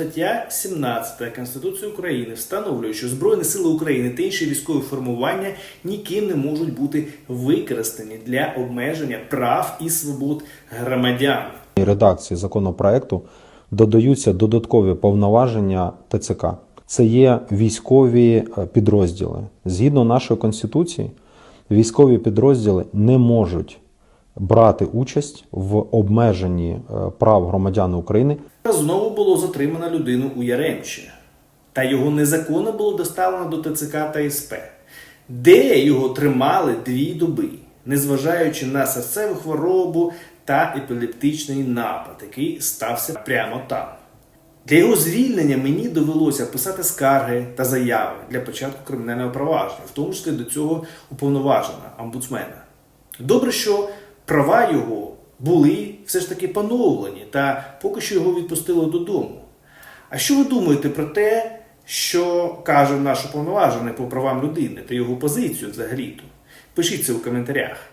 стаття 17 Конституції України встановлює, що Збройні Сили України та інші військові формування ніким не можуть бути використані для обмеження прав і свобод громадян. Редакції законопроекту додаються додаткові повноваження ТЦК. Це є військові е, підрозділи. Згідно нашої конституції, військові підрозділи не можуть брати участь в обмеженні е, прав громадян України знову було затримано людину у Яремчі. Та його незаконно було доставлено до ТЦК та СП, де його тримали дві доби, незважаючи на серцеву хворобу та епілептичний напад, який стався прямо там. Для його звільнення мені довелося писати скарги та заяви для початку кримінального провадження, в тому числі до цього уповноважена омбудсмена. Добре, що права його були все ж таки поновлені, та поки що його відпустили додому. А що ви думаєте про те, що каже наш уповноважений по правам людини та його позицію взагалі-то? Пишіть це у коментарях.